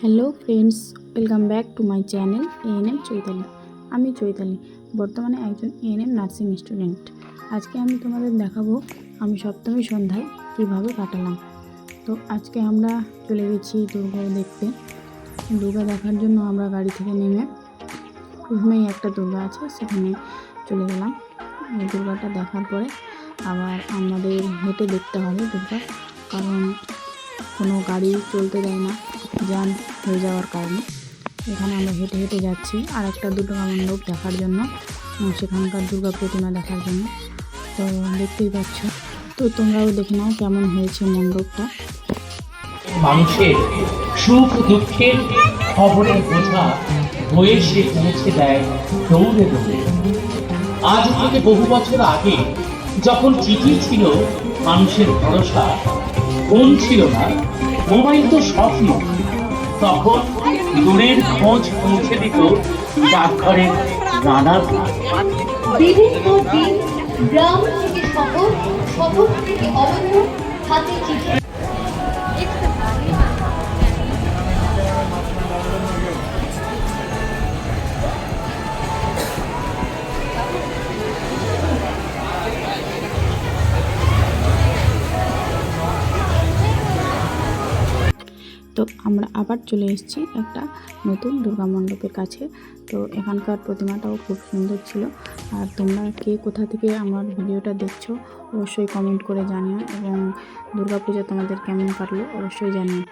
Hello friends welcome back to my channel ANM Chaitali আমি চৈতালি, বর্তমানে একজন এএনএম নার্সিং স্টুডেন্ট আজকে আমি তোমাদের দেখাবো, আমি সপ্তমী সন্ধ্যায় কীভাবে কাটালাম। তো আজকে আমরা চলে গেছি দুর্গা দেখতে। দুর্গা দেখার জন্য আমরা গাড়ি থেকে নেমে প্রথমেই একটা দুর্গা আছে, সেখানে চলে গেলাম। দুর্গাটা দেখার পরে আবার আমাদের হেঁটে দেখতে হবে দুর্গা, কারণ কোনো গাড়ি চলতে দেয় না জ্যাম হয়ে যাওয়ার কারণে। এখানে আমরা হেঁটে হেঁটে যাচ্ছি, আর একটা দুর্গা মণ্ডপ দেখার জন্য সেখানকার দুর্গা প্রতিমা দেখার জন্য। তো দেখতেই পাচ্ছ। তো তোমরাও দেখে নাও কেমন হয়েছে মণ্ডপটা। মানুষের সুখ দুঃখের খবরের বোঝা বয়ে সে পৌঁছে দেয় দৌড়ে দৌড়ে। আজ থেকে বহু বছর আগে যখন চিঠি ছিল মানুষের ভরসা ফোন ছিল না, মোবাইল তো স্বপ্ন। তখন দূরের খোঁজ পৌঁছে দিত ডাকঘরের নানা বিভিন্ন দিন গ্রাম থেকে শহর শহর থেকে হাতে চিঠি। তো আমরা আবার চলে এসেছি একটা নতুন দুর্গা মণ্ডপের কাছে। তো এখানকার প্রতিমাটাও খুব সুন্দর ছিল। আর তোমরা কে কোথা থেকে আমার ভিডিওটা দেখছ, অবশ্যই কমেন্ট করে জানিও। এবং দুর্গা পূজা তোমাদের কেমন কাটলো, অবশ্যই জানিও।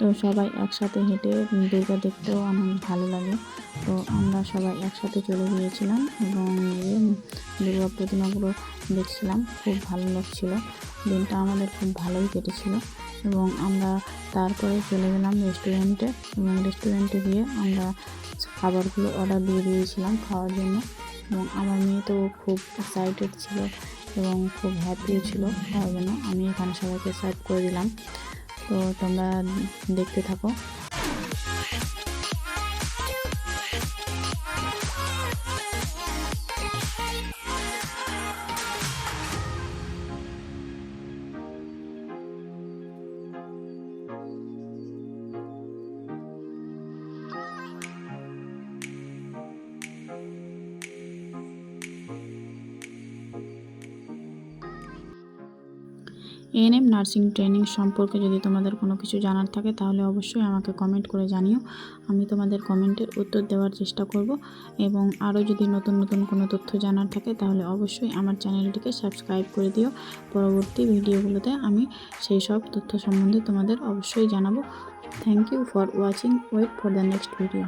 তো সবাই একসাথে হেঁটে দুর্গা দেখতেও অনেক ভালো লাগে। তো আমরা সবাই একসাথে চলে গিয়েছিলাম এবং দুর্গা প্রতিমাগুলো দেখছিলাম, খুব ভালো লাগছিল। দিনটা আমাদের খুব ভালোই কেটেছিল এবং আমরা তারপরে চলে গেলাম রেস্টুরেন্টে এবং রেস্টুরেন্টে গিয়ে আমরা খাবারগুলো অর্ডার দিয়ে দিয়েছিলাম খাওয়ার জন্য এবং আমার মেয়ে তো খুব এক্সাইটেড ছিল এবং খুব হ্যাপিও ছিল খাওয়ার জন্য আমি এখানে সবাইকে সার্ভ করে দিলাম। তো তোমরা দেখতে থাকো এএনএম নার্সিং ট্রেনিং সম্পর্কে যদি তোমাদের কোনো কিছু জানার থাকে, তাহলে অবশ্যই আমাকে কমেন্ট করে জানিও। আমি তোমাদের কমেন্টের উত্তর দেওয়ার চেষ্টা করব। এবং আরও যদি নতুন নতুন কোনো তথ্য জানার থাকে, তাহলে অবশ্যই আমার চ্যানেলটিকে সাবস্ক্রাইব করে দিও। পরবর্তী ভিডিওগুলোতে আমি সেই সব তথ্য সম্বন্ধে তোমাদের অবশ্যই জানাব। Thank you for watching wait for the next video